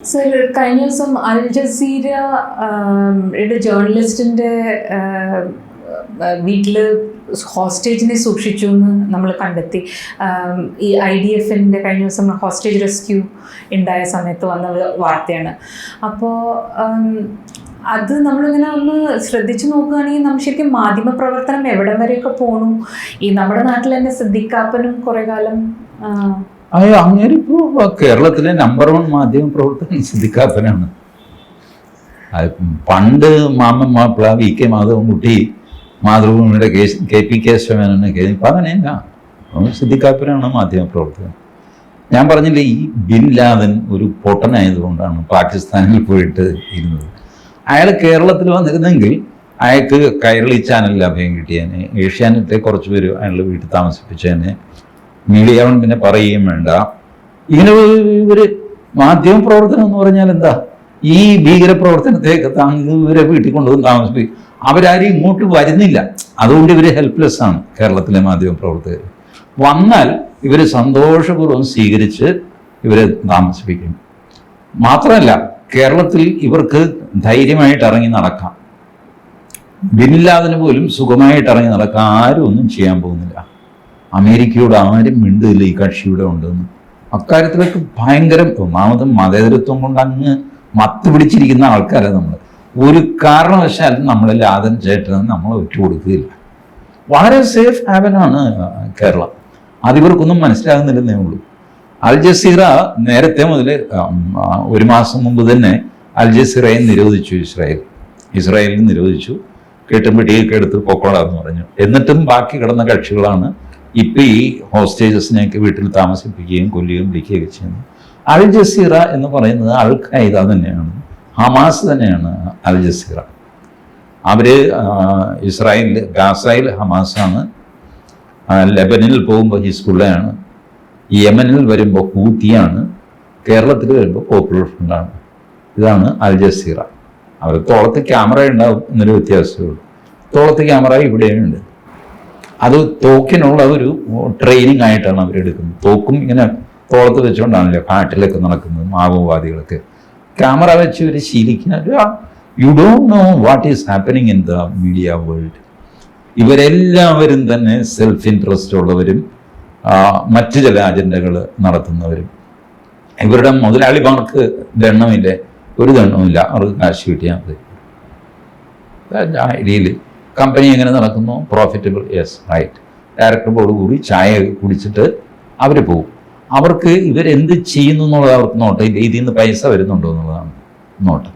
Sir കഴിഞ്ഞ ദിവസം അൽ ജസീര ജേർണലിസ്റ്റിന്റെ വീട്ടിൽ ഹോസ്റ്റേജിനെ സൂക്ഷിച്ചു എന്ന് നമ്മൾ കണ്ടെത്തി ഈ ഐ ഡി എഫിന്റെ കഴിഞ്ഞ ദിവസം ഹോസ്റ്റേജ് റെസ്ക്യൂ ഉണ്ടായ സമയത്ത് വന്ന വാർത്തയാണ്. അപ്പോൾ അത് നമ്മളിങ്ങനെ ഒന്ന് ശ്രദ്ധിച്ചു നോക്കുകയാണെങ്കിൽ നമ്മൾ ശരിക്കും മാധ്യമ പ്രവർത്തനം എവിടം വരെയൊക്കെ പോണു? ഈ നമ്മുടെ നാട്ടിൽ തന്നെ സിദ്ദിഖാപ്പനും കുറേ കാലം അയ്യോ അങ്ങേരിപ്പോ കേരളത്തിലെ നമ്പർ വൺ മാധ്യമ പ്രവർത്തകൻ സിദ്ദിഖാപ്പനാണ് പണ്ട് മാമൻ മാപ്പിള വി കെ മാധവൻകുട്ടി മാതൃഭൂമിയുടെ കേസ് കെ പി കേശവനാണ് കെ ഇപ്പം അങ്ങനെയല്ല സിദ്ദിഖാപ്പനാണ് മാധ്യമ പ്രവർത്തകൻ. ഞാൻ പറഞ്ഞില്ലേ ഈ ബിൻ ലാദൻ ഒരു പൊട്ടനായതുകൊണ്ടാണ് പാകിസ്ഥാനിൽ പോയിട്ട് ഇരുന്നത്. അയാൾ കേരളത്തിൽ വന്നിരുന്നെങ്കിൽ അയാൾക്ക് കൈരളി ചാനലിൽ അഭയം കിട്ടിയേനെ ഏഷ്യാനെറ്റിലെ കുറച്ച് പേര് അയാളുടെ വീട്ടിൽ താമസിപ്പിച്ചേനെ. മീഡിയ അവൻ പിന്നെ പറയുകയും വേണ്ട. ഇങ്ങനെ ഇവർ മാധ്യമ പ്രവർത്തനം എന്ന് പറഞ്ഞാൽ എന്താ? ഈ ഭീകരപ്രവർത്തനത്തെയൊക്കെ താങ്ക് ഇവരെ വീട്ടിൽ കൊണ്ടുവന്ന് താമസിപ്പിക്കും അവരാരും ഇങ്ങോട്ട് വരുന്നില്ല. അതുകൊണ്ട് ഇവർ ഹെൽപ്ലെസ് ആണ് കേരളത്തിലെ മാധ്യമ പ്രവർത്തകർ. വന്നാൽ ഇവർ സന്തോഷപൂർവം സ്വീകരിച്ച് ഇവരെ താമസിപ്പിക്കും. മാത്രമല്ല കേരളത്തിൽ ഇവർക്ക് ധൈര്യമായിട്ട് ഇറങ്ങി നടക്കാം. ബിനില്ലാതിന് പോലും സുഖമായിട്ട് ഇറങ്ങി നടക്കാൻ ആരും ഒന്നും ചെയ്യാൻ പോകുന്നില്ല. അമേരിക്കയോട് ആരും മിണ്ടില്ല ഈ കക്ഷിയുടെ ഉണ്ടെന്ന്. അക്കാര്യത്തിലൊക്കെ ഭയങ്കര ഒന്നാമതും മതേതരത്വം കൊണ്ട് അങ്ങ് മത്ത് പിടിച്ചിരിക്കുന്ന ആൾക്കാരാണ് നമ്മൾ ഒരു കാരണവശാലും നമ്മളെ ലാദൻ ചേട്ടന് നമ്മൾ ഒറ്റുകൊടുക്കുകയില്ല വളരെ സേഫ് ഹാവനാണ് കേരളം. അതിവർക്കൊന്നും മനസ്സിലാകുന്നില്ലെന്നേ ഉള്ളൂ. അൽ ജസീറ നേരത്തെ മുതൽ ഒരു മാസം മുമ്പ് തന്നെ അൽ ജസീറയെ നിരോധിച്ചു ഇസ്രായേൽ. ഇസ്രായേലിൽ നിരോധിച്ചു. കെട്ടും പെട്ടിയൊക്കെ എടുത്ത് പൊക്കോളാന്ന് പറഞ്ഞു. എന്നിട്ടും ബാക്കി കിടന്ന കക്ഷികളാണ് ഇപ്പം ഈ ഹോസ്റ്റേജസിനെയൊക്കെ വീട്ടിൽ താമസിപ്പിക്കുകയും കൊല്ലുകയും പിടിക്കുകയൊക്കെ ചെയ്യുന്നത് അൽ ജസീറ എന്ന് പറയുന്നത് അൽ ഖൈദ തന്നെയാണ്. ഹമാസ് തന്നെയാണ് അൽ ജസീറ. അവർ ഇസ്രായേലിൽ ഗാസയിൽ ഹമാസാണ്. ലെബനിൽ പോകുമ്പോൾ ഹിസ്ബുള്ളയാണ്. യമനിൽ വരുമ്പോൾ കൂത്തിയാണ് കേരളത്തിൽ വരുമ്പോൾ പോപ്പുലർ ഫ്രണ്ടാണ്. ഇതാണ് അൽ ജസീറ. അവർ തോളത്ത് ക്യാമറ ഉണ്ടാവും എന്നൊരു വ്യത്യാസമേ ഉള്ളൂ. തോളത്ത് ക്യാമറ ഇവിടെയുണ്ട്. അത് തോക്കിനുള്ള ഒരു ട്രെയിനിങ് ആയിട്ടാണ് അവരെടുക്കുന്നത് തോക്കും ഇങ്ങനെ തോളത്ത് വെച്ചുകൊണ്ടാണല്ലോ കാട്ടിലൊക്കെ നടക്കുന്നത് മാവോവാദികളൊക്കെ. ക്യാമറ വെച്ച് ഒരു ശീലിക്കുന്ന you don't know what is happening in the media world ഇവരെല്ലാവരും തന്നെ സെൽഫ് ഇൻട്രസ്റ്റ് ഉള്ളവരും മറ്റു ചില അജണ്ടകൾ നടത്തുന്നവരും. ഇവരുടെ മുതലാളിമാർക്ക് ദണ്ണമില്ല ഒരു ദണ്ണവുമില്ല അവർക്ക് കാശ് കിട്ടിയാൽ മതി. ഐഡിയയിൽ കമ്പനി എങ്ങനെ നടക്കുന്നു? Profitable yes right director board കൂടി ചായ കുടിച്ചിട്ട് അവർ പോകും അവർക്ക് ഇവരെന്ത് ചെയ്യുന്നു എന്നുള്ളത് അവർക്ക് നോട്ടം ഇതിൽ നിന്ന് പൈസ വരുന്നുണ്ടോ എന്നുള്ളതാണ് നോട്ട്.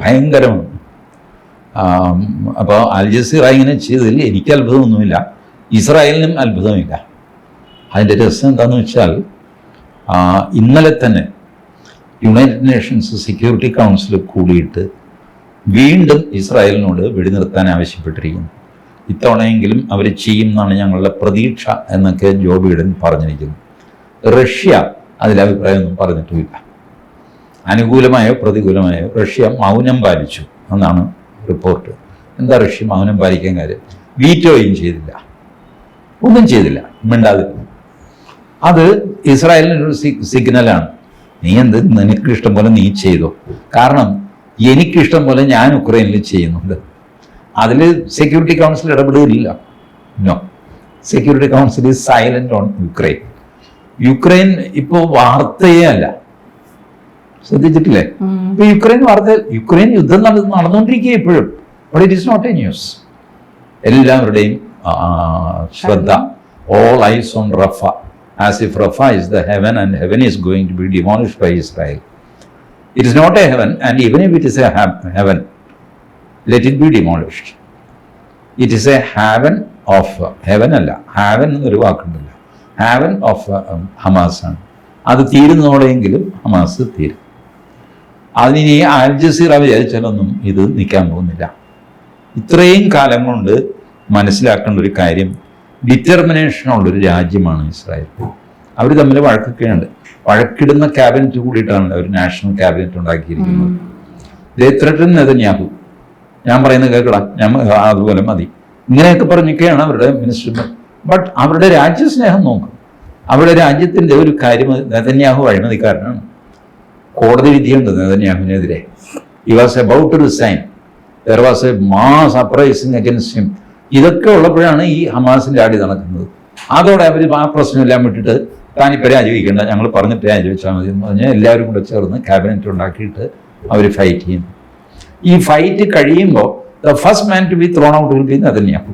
ഭയങ്കരമാണ് അപ്പോൾ അൽജസീറ ഇങ്ങനെ ചെയ്തതിൽ എനിക്ക് അത്ഭുതമൊന്നുമില്ല. ഇസ്രായേലിനും അത്ഭുതമില്ല. അതിന്റെ രസം എന്താണെന്ന് വെച്ചാൽ ഇന്നലെ തന്നെ യുണൈറ്റഡ് നേഷൻസ് സെക്യൂരിറ്റി കൗൺസിൽ കൂടിയിട്ട് വീണ്ടും ഇസ്രായേലിനോട് വെടിനിർത്താൻ ആവശ്യപ്പെട്ടിരിക്കുന്നു. ഇത്തവണയെങ്കിലും അവർ ചെയ്യും എന്നാണ് ഞങ്ങളുടെ പ്രതീക്ഷ എന്നൊക്കെ ജോ ബൈഡൻ പറഞ്ഞിരിക്കുന്നു. റഷ്യ അതിലഭിപ്രായമൊന്നും പറഞ്ഞിട്ടുമില്ല അനുകൂലമായോ പ്രതികൂലമായോ റഷ്യ മൗനം പാലിച്ചു എന്നാണ് റിപ്പോർട്ട്. എന്താ റഷ്യ മൗനം പാലിക്കാൻ കാര്യം? വീറ്റോയും ചെയ്തില്ല. ഒന്നും ചെയ്തില്ല. മിണ്ടാതിരുന്നു. അത് ഇസ്രായേലിനൊരു സിഗ്നലാണ് നീ എന്ത്? നിനക്ക് ഇഷ്ടം പോലെ നീ ചെയ്തോ. കാരണം എനിക്കിഷ്ടം പോലെ ഞാൻ ഉക്രൈനിൽ ചെയ്യുന്നുണ്ട്. അതിൽ security council ഇടപെടുകയില്ല. No security council is silent on Ukraine Ukraine ഇപ്പോൾ വാർത്തയേ അല്ല. ശ്രദ്ധിച്ചിട്ടില്ലേ? ഇപ്പൊ യുക്രൈൻ വാർത്ത യുക്രൈൻ യുദ്ധം നട നടന്നുകൊണ്ടിരിക്കുക ഇപ്പോഴും. But it is not a news എല്ലാവരുടെയും ശ്രദ്ധ. All eyes on Rafah as if Rafah is the heaven and heaven is going to be demolish by Israel it is not a heaven and even if it is a heaven let it be demolished it is a haven of heaven അല്ല haven എന്നൊരു വാക്കുണ്ടല്ലോ. Haven of Hamas ആണ്. അത് തീരുന്നതോടെയെങ്കിലും Hamas തീരും. അതിനി അൽ Jazeera വിചാരിച്ചാലൊന്നും ഇത് നിൽക്കാൻ പോകുന്നില്ല. ഇത്രയും കാലം കൊണ്ട് മനസ്സിലാക്കേണ്ട ഒരു കാര്യം ഡിറ്റർമിനേഷനുള്ളൊരു രാജ്യമാണ് ഇസ്രായേൽ. അവർ തമ്മിൽ വഴക്കൊക്കെയുണ്ട്. വഴക്കിടുന്ന ക്യാബിനറ്റ് കൂടിയിട്ടാണ് അവർ നാഷണൽ ക്യാബിനറ്റ് ഉണ്ടാക്കിയിരിക്കുന്നത്. ത്രട്ടൻ നെതന്യാഹു ഞാൻ പറയുന്നത് കേൾക്കടാ. ഞാൻ അതുപോലെ മതി. ഇങ്ങനെയൊക്കെ പറഞ്ഞൊക്കെയാണ് അവരുടെ മിനിസ്റ്റർമാർ. ബട്ട് അവരുടെ രാജ്യസ്നേഹം നോക്കും. അവരുടെ രാജ്യത്തിന്റെ ഒരു കാര്യം നെതന്യാഹു അഴിമതിക്കാരനാണ്. കോടതി വിധിയുണ്ട് നെതന്യാഹുവിനെതിരെ. He was about to resign there was a mass uprising against him ഇതൊക്കെ ഉള്ളപ്പോഴാണ് ഈ ഹമാസിന്റെ അടി നടക്കുന്നത്. അതോടെ അവർ ആ പ്രശ്നമെല്ലാം വിട്ടിട്ട് താനിപ്പോൾ രാജിവെക്കേണ്ട ഞങ്ങൾ പറഞ്ഞിട്ട് രാജിവെച്ചാൽ മതി. എന്ന് പറഞ്ഞാൽ എല്ലാവരും കൂടെ ചേർന്ന് ക്യാബിനറ്റ് ഉണ്ടാക്കിയിട്ട് അവർ ഫൈറ്റ് ചെയ്യും. ഈ ഫൈറ്റ് കഴിയുമ്പോൾ the first man to be thrown out will be Netanyahu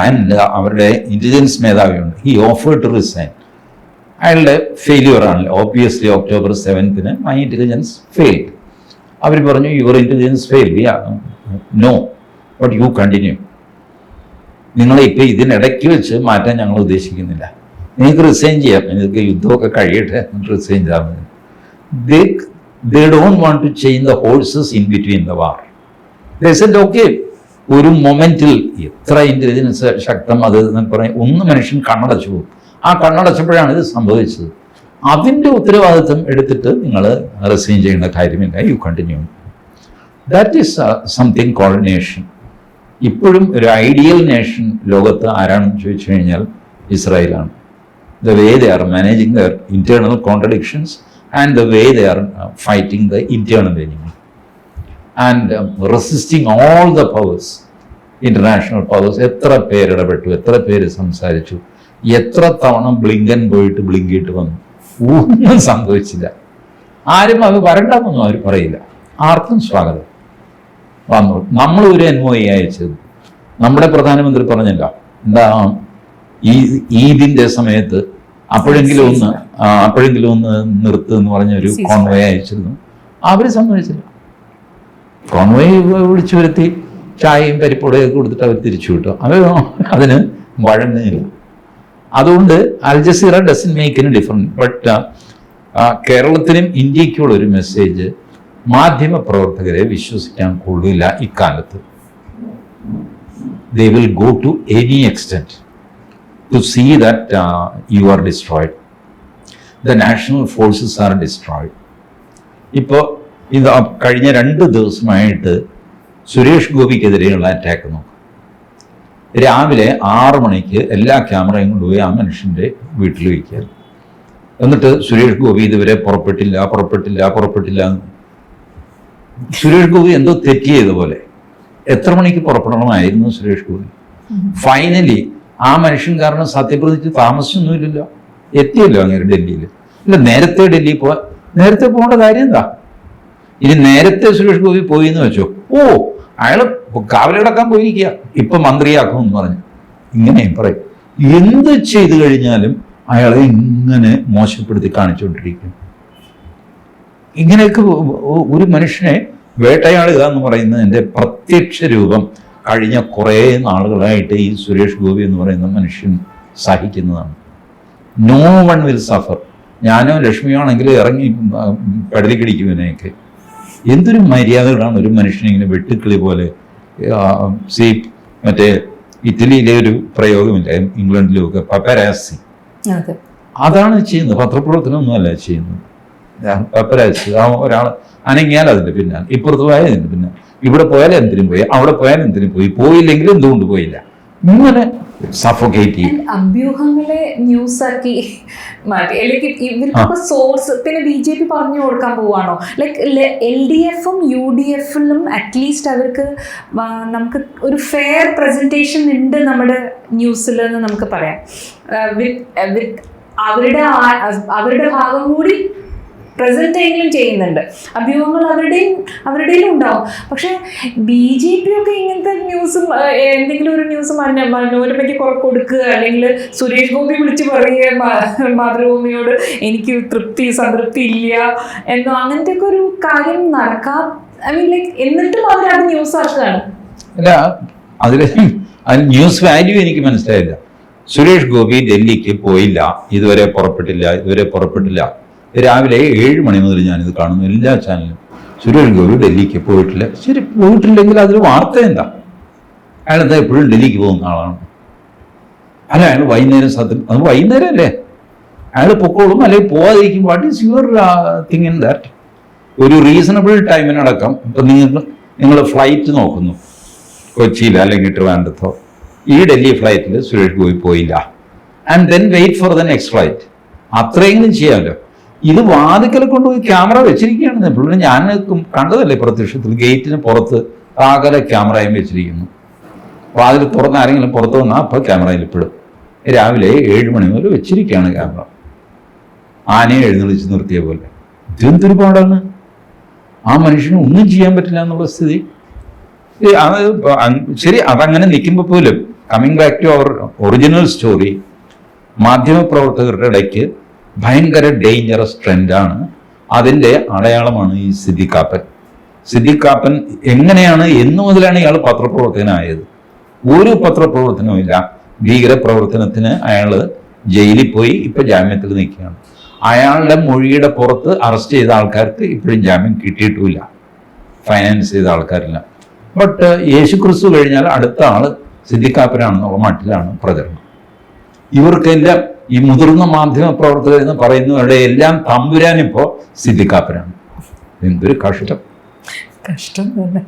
and അവരുടെ ഇന്റലിജൻസ് മേധാവിയുണ്ട്. ഈ ഓഫർ ടു റിസൈൻ അയാളുടെ ഫെയിലിയർ ആണല്ലോ ഓബിയസ്ലി ഒക്ടോബർ സെവൻത്തിന് മൈ ഇന്റലിജൻസ് ഫെയിൽഡ് അവർ പറഞ്ഞു your intelligence fail no but you continue നിങ്ങളെ ഇപ്പം ഇതിനിടയ്ക്ക് വെച്ച് മാറ്റാൻ ഞങ്ങൾ ഉദ്ദേശിക്കുന്നില്ല. നിങ്ങൾക്ക് റിസൈൻ ചെയ്യാം. നിങ്ങൾക്ക് യുദ്ധമൊക്കെ കഴിയട്ടെ. റിസൈൻ ചെയ്താൽ മതി. They they don't want to change the horses in between the war said okay ഒരു മൊമെന്റിൽ എത്ര ഇന്റലിജൻസ് ശക്തം അത് എന്നൊക്കെ പറയും ഒന്ന് മനുഷ്യൻ കണ്ണടച്ചു പോകും. ആ കണ്ണടച്ചപ്പോഴാണ് ഇത് സംഭവിച്ചത്. അതിന്റെ ഉത്തരവാദിത്വം എടുത്തിട്ട് നിങ്ങൾ റിസൈൻ ചെയ്യേണ്ട കാര്യമില്ല. You continue that is something called nation ഇപ്പോഴും ഒരു ഐഡിയൽ നേഷൻ ലോകത്ത് ആരാണെന്ന് ചോദിച്ചു കഴിഞ്ഞാൽ ഇസ്രായേലാണ്. The way they are managing their internal contradictions and the way they are fighting the internal enemy and resisting all the powers international powers എത്ര പേരിടപെട്ടു എത്ര പേര് സംസാരിച്ചു? എത്ര തവണ ബ്ലിങ്കൻ പോയിട്ട് ബ്ലിങ്കിട്ട് വന്നു? ഒന്നും സംഭവിച്ചില്ല. ആരും അത് വരണ്ടെന്നൊന്നും അവർ പറയില്ല. ആർക്കും സ്വാഗതം. വന്നു. നമ്മൾ ഒരു എൻ ഒ അയച്ചത്. നമ്മുടെ പ്രധാനമന്ത്രി പറഞ്ഞില്ല എന്താ ഈ ഈദിന്റെ സമയത്ത് അപ്പോഴെങ്കിലും ഒന്ന് അപ്പോഴെങ്കിലും ഒന്ന് നിർത്ത് എന്ന് പറഞ്ഞ ഒരു കോൺവേ കോൺവോയ് അയച്ചിരുന്നു. അവർ സമ്മതിച്ചില്ല. കോൺവോയ് വിളിച്ചു വരുത്തി ചായയും പരിപ്പുടയൊക്കെ കൊടുത്തിട്ട് അവർ തിരിച്ചു വിട്ടു. അവർ അതിന് വഴങ്ങുന്നില്ല അതുകൊണ്ട് Al Jazeera doesn't make in different but കേരളത്തിനും ഇന്ത്യക്കുള്ള ഒരു മെസ്സേജ് മാധ്യമ പ്രവർത്തകരെ വിശ്വസിക്കാൻ കൊള്ളില്ല ഇക്കാലത്ത്. They will go to any extent to see that you are destroyed the national forces are destroyed ഇപ്പോൾ ഇത് കഴിഞ്ഞ രണ്ട് ദിവസമായിട്ട് സുരേഷ് ഗോപിക്കെതിരെയുള്ള അറ്റാക്ക് നോക്കും. രാവിലെ ആറ് മണിക്ക് എല്ലാ ക്യാമറയും കൊണ്ടുപോയി ആ മനുഷ്യന്റെ വീട്ടിൽ വയ്ക്കുക. എന്നിട്ട് സുരേഷ് ഗോപി ഇതുവരെ പുറപ്പെട്ടില്ല പുറപ്പെട്ടില്ല പുറപ്പെട്ടില്ല എന്ന്. സുരേഷ് ഗോപി എന്തോ തെറ്റ് ചെയ്ത പോലെ. എത്ര മണിക്ക് പുറപ്പെടണമായിരുന്നു സുരേഷ് ഗോപി? ഫൈനലി ആ മനുഷ്യൻ കാരണം സത്യപ്രതിജ്ഞ താമസിച്ചൊന്നുമില്ലല്ലോ. എത്തിയല്ലോ അങ്ങനെ ഡൽഹിയിൽ ഇല്ല നേരത്തെ ഡൽഹി പോവാ. നേരത്തെ പോകേണ്ട കാര്യം എന്താ? ഇനി നേരത്തെ സുരേഷ് ഗോപി പോയി എന്ന് വെച്ചോ. ഓ അയാൾ കാവലടക്കാൻ പോയിരിക്കുക. ഇപ്പൊ മന്ത്രിയാക്കും എന്ന് പറഞ്ഞു. ഇങ്ങനെയും പറയും. എന്ത് ചെയ്തു കഴിഞ്ഞാലും അയാളെ ഇങ്ങനെ മോശപ്പെടുത്തി കാണിച്ചുകൊണ്ടിരിക്കും ഇങ്ങനെയൊക്കെ ഒരു മനുഷ്യനെ വേട്ടയാടുക എന്ന് പറയുന്നതിന്റെ പ്രത്യക്ഷ രൂപം കഴിഞ്ഞ കുറേ നാളുകളായിട്ട് ഈ സുരേഷ് ഗോപി എന്ന് പറയുന്ന മനുഷ്യൻ സഹിക്കുന്നതാണ്. നോ വൺ വിൽ സഫർ ഞാനോ ലക്ഷ്മിയാണെങ്കിൽ ഇറങ്ങി ഇറങ്ങി പെടലിക്കടിക്കും ഇതിനെയൊക്കെ എന്തൊരു മര്യാദകളാണ് ഒരു മനുഷ്യനെ ഇങ്ങനെ വെട്ടുക്കിളി പോലെ സി മറ്റേ ഇറ്റലിയിലെ ഒരു പ്രയോഗമില്ല ഇംഗ്ലണ്ടിലും ഒക്കെ പപ്പരാസി. അതെ. അതാണ് ചെയ്യുന്നത്. പത്രപ്രവർത്തനം പത്രപ്രവർത്തനമൊന്നുമല്ല ചെയ്യുന്നത്. പപ്പരാസി ആ ഒരാൾ അനങ്ങിയാൽ അതിന്റെ പിന്നാലെ. ഇപ്പുറത്ത് പോയാൽ അതിന്റെ പിന്നാലെ. ഇവിടെ പോയാൽ എന്തിനും പോയി. അവിടെ പോയാൽ എന്തിനും പോയി. പോയില്ലെങ്കിൽ എന്തുകൊണ്ട് പോയില്ല. ഇങ്ങനെ സഫോക്കേറ്റ് ചെയ്യും. അഭ്യൂഹങ്ങളെ ന്യൂസ് ആക്കി മാറ്റി. അല്ലെങ്കിൽ ഇവർക്കൊക്കെ സോഴ്സ് പിന്നെ ബി ജെ പി പറഞ്ഞു കൊടുക്കാൻ പോവാണോ? ലൈക്ക് എൽ ഡി എഫും യു ഡി എഫിലും അറ്റ്ലീസ്റ്റ് അവർക്ക് നമുക്ക് ഒരു ഫെയർ പ്രസന്റേഷൻ ഉണ്ട് നമ്മുടെ ന്യൂസിൽ എന്ന് നമുക്ക് പറയാം. വിത്ത് വിത്ത് അവരുടെ അവരുടെ ഭാഗം കൂടി പ്രസന്റ് എങ്കിലും ചെയ്യുന്നുണ്ട്. അഭ്യൂഹങ്ങൾ അവരുടെയും അവരുടെയും ഉണ്ടാവും. പക്ഷെ ബി ജെ പി ഒക്കെ ഇങ്ങനത്തെ ന്യൂസും എന്തെങ്കിലും ഒരു ന്യൂസ് മന മനോരമയ്ക്ക് കുറെ കൊടുക്കുക അല്ലെങ്കിൽ സുരേഷ് ഗോപി വിളിച്ച് പറയുക മാതൃഭൂമിയോട് എനിക്ക് തൃപ്തി സംതൃപ്തി ഇല്ല എന്നോ അങ്ങനത്തെ ഒക്കെ ഒരു കാര്യം നടക്കാം ഐ മീൻ ലൈക്ക് എന്നിട്ടും അവർ അത് ന്യൂസ് ആക്കുകയാണ്. അല്ല അതിൽ ന്യൂസ് വാല്യൂ എനിക്ക് മനസ്സിലായില്ല. സുരേഷ് ഗോപി ഡൽഹിക്ക് പോയില്ല ഇതുവരെ പുറപ്പെട്ടില്ല ഇതുവരെ പുറപ്പെട്ടില്ല. രാവിലെ ഏഴ് മണി മുതൽ ഞാനിത് കാണുന്നു എല്ലാ ചാനലും സുരേഷ് ഗോപി ഡൽഹിക്ക് പോയിട്ടില്ല. ശരി പോയിട്ടില്ലെങ്കിൽ അതൊരു വാർത്ത എന്താ? അയാൾ എന്താ എപ്പോഴും ഡൽഹിക്ക് പോകുന്ന ആളാണ്. അല്ല അയാൾ വൈകുന്നേരം സത്യം അത് വൈകുന്നേരം അല്ലേ അയാൾ പൊക്കോളും അല്ലെങ്കിൽ പോവാതിരിക്കും. What is your thing in that ഒരു റീസണബിൾ ടൈമിനടക്കം ഇപ്പം നിങ്ങൾ നിങ്ങൾ ഫ്ലൈറ്റ് നോക്കുന്നു. കൊച്ചിയിൽ അല്ലെങ്കിൽ ട്രിവാൻഡത്തോ ഈ ഡൽഹി ഫ്ലൈറ്റിൽ സുരേഷ് ഗോപി പോയില്ല. And then wait for the next flight അത്രയെങ്കിലും ചെയ്യാമല്ലോ. ഇത് വാതിക്കൽ കൊണ്ടുപോയി ക്യാമറ വെച്ചിരിക്കുകയാണ്. പുള്ളി ഞാൻ കണ്ടതല്ലേ പ്രത്യക്ഷത്തിൽ ഗേറ്റിന് പുറത്ത് ആകല ക്യാമറയും വെച്ചിരിക്കുന്നു. വാതിൽ തുറന്ന് ആരെങ്കിലും പുറത്ത് വന്നാൽ അപ്പോൾ ക്യാമറയിൽ ഇപ്പോഴും. രാവിലെ ഏഴ് മണി മുതൽ വെച്ചിരിക്കുകയാണ് ക്യാമറ. ആനയെ എഴുന്നള്ളിച്ച് നിർത്തിയ പോലെ. ഇതെന്തൊരു പാടാണ്? ആ മനുഷ്യന് ഒന്നും ചെയ്യാൻ പറ്റില്ല എന്നുള്ള സ്ഥിതി. ശരി അതങ്ങനെ നിൽക്കുമ്പോൾ പോലും coming back to our original story മാധ്യമപ്രവർത്തകരുടെ ഇടയ്ക്ക് ഭയങ്കര ഡേഞ്ചറസ് ട്രെൻഡാണ് അതിന്റെ അടയാളമാണ് ഈ സിദ്ദിഖാപ്പൻ സിദ്ദിഖാപ്പൻ എങ്ങനെയാണ് എന്നു മുതലാണ് ഇയാൾ പത്രപ്രവർത്തകനായത്. ഒരു പത്രപ്രവർത്തനവും ഇല്ല. ഭീകരപ്രവർത്തനത്തിന് അയാൾ ജയിലിൽ പോയി ഇപ്പം ജാമ്യത്തിൽ നിൽക്കുകയാണ്. അയാളുടെ മൊഴിയുടെ പുറത്ത് അറസ്റ്റ് ചെയ്ത ആൾക്കാർക്ക് ഇപ്പോഴും ജാമ്യം കിട്ടിയിട്ടുമില്ല. ഫൈനാൻസ് ചെയ്ത ആൾക്കാരില്ല. ബട്ട് യേശു ക്രിസ്തു കഴിഞ്ഞാൽ അടുത്ത ആൾ സിദ്ദിഖാപ്പനാണെന്നുള്ള മട്ടിലാണ് പ്രചരണം. ഇവർക്കെല്ലാം ഈ മുതിർന്ന മാധ്യമ പ്രവർത്തകർ എന്ന് പറയുന്നവരുടെ എല്ലാം തമ്പുരാനിപ്പോ സിദ്ദിഖാപ്പനാണ് എന്തൊരു കഷ്ടം. കഷ്ടം തന്നെ.